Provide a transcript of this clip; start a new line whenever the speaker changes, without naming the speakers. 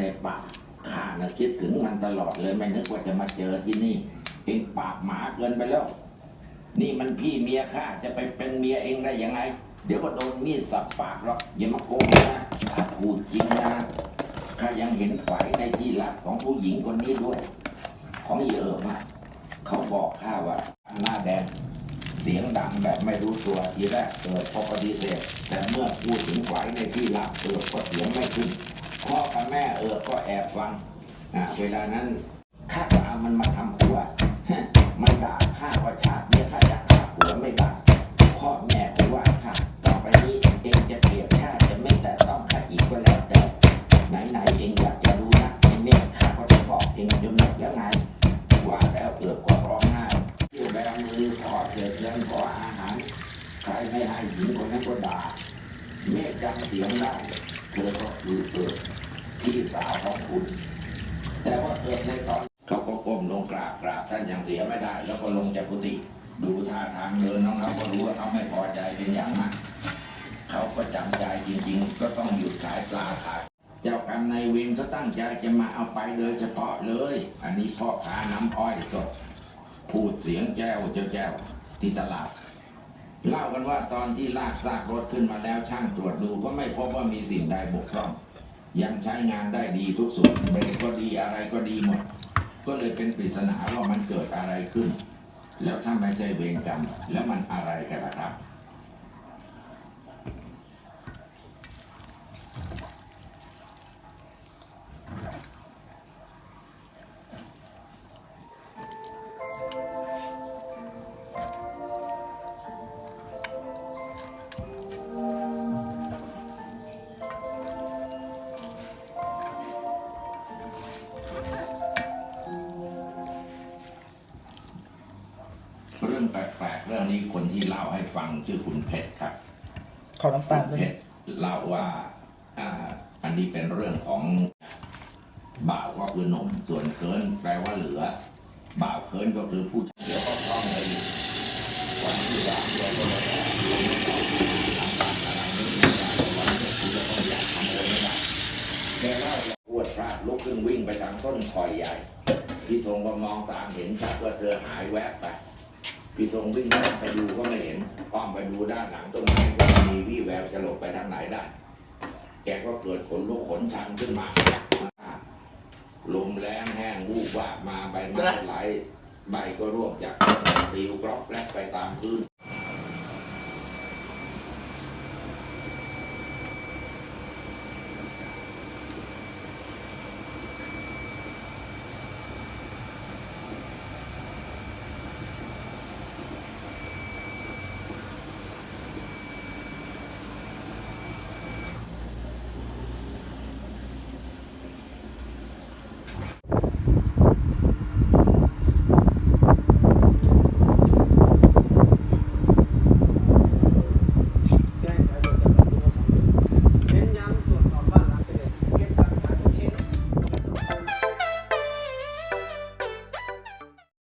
ในป่าข้าน่ะคิดถึงมันตลอดเลยไม่นึกว่าจะมาเจอที่นี่ เองปากหมาเกินไปแล้ว นี่มันพี่เมียข้าจะไปเป็นเมียเองได้ยังไง เดี๋ยวก็โดนมีดสับปากหรอกอย่ามาโกงนะถ้าพูดจริงนะข้ายังเห็นไฝในที่ลับของผู้หญิงคนนี้ด้วย ของอีเอิมอะเขาบอกข้าว่าหน้าแดงเสียงดังแบบไม่รู้ตัวทีแรกเกิดพอปฏิเสธแต่เมื่อพูดถึงไฝในที่ลับเอิบก็เสียงไม่ขึ้น พ่อกับแม่เอิบก็แอบฟังอ่าเวลานั้นข้าก็เอามันมาทำครัวมันด่าข้าว่าชาตินี้ข้าจะฆ่าหัวไม่ได้พ่อแม่ก็ว่าข้าต่อไปนี้เองจะเกลียดข้าจะไม่แต่ต้องข้าอีกก็แล้วแต่ไหนๆเองอยากจะรู้นะไอ้เมฆข้าก็จะบอกเองจนหมดแล้วไงว่าแล้วเอือบก็ร้องไห้เที่ยวแบมือขอเสร็จแล้วขออาหารใครไม่ให้หญิงคนนั้นก็ด่าเมฆจำเสียงได้ เธอก็คือเอิบพี่สาวของคุณ แต่ว่าเอิบในตอนเขาก็ก้มลงกราบกราบท่านยังเสียไม่ได้ แล้วก็ลงจากกุฏิดูท่าทางเดินน้องเขาก็รู้ว่าเขาไม่พอใจเป็นอย่างมาก เขาก็จำใจจริง ๆ ก็ต้องหยุดขายปลาขายเจ้ากรรมนายเวรเขาตั้งใจจะมาเอาไปโดยเฉพาะเลย อันนี้พ่อค้าน้ำอ้อยสดพูดเสียงแจ้วเจ้าแจ้วที่ตลาด เล่ากันว่าตอนที่ลากซากรถขึ้นมาแล้วช่างตรวจดูก็ไม่พบว่ามีสิ่งใดบกพร่อง ยังใช้งานได้ดีทุกส่วนเบรกก็ดีอะไรก็ดีหมด ก็เลยเป็นปริศนาว่ามันเกิดอะไรขึ้น แล้วถ้าไม่ใช่เวรกรรมแล้วมันอะไรกันล่ะครับ เรื่องแปลกๆเรื่องนี้คนที่เล่าให้ฟังชื่อคุณเพชรครับ
ขอน้ำตาลด้วย
เพชรเล่าว่าอ่าอันนี้เป็นเรื่องของบ่าวก็คือหนุ่มส่วนเคินแปลว่าเหลือ บ่าวเคินก็คือผู้เหลือก็คล่องเลยวันที่สามเดือนก็เลยออกลงมาต่อทำการอะไรนี้ไม่ได้วันนี้คือเราต้องอยากขโมยไม่ได้แกเล่าว่าปวดพลาดลุกขึ้นวิ่งไปทางต้นคอยใหญ่พี่ธงก็มองตามเห็นชัดว่าเธอหายแวบไป พี่ธงวิ่งหน้าไปดูก็ไม่เห็นอ้อมไปดูด้านหลังต้นไม้ก็ไม่มีวี่แววจะหลบไปทางไหนได้ แกก็เกิดขนลุกขนชันขึ้นมา ลมแรงแห้งวูบวาบมาใบไม้ไหลใบก็ร่วงจากต้นปลิวกรอบแกรกไปตามพื้น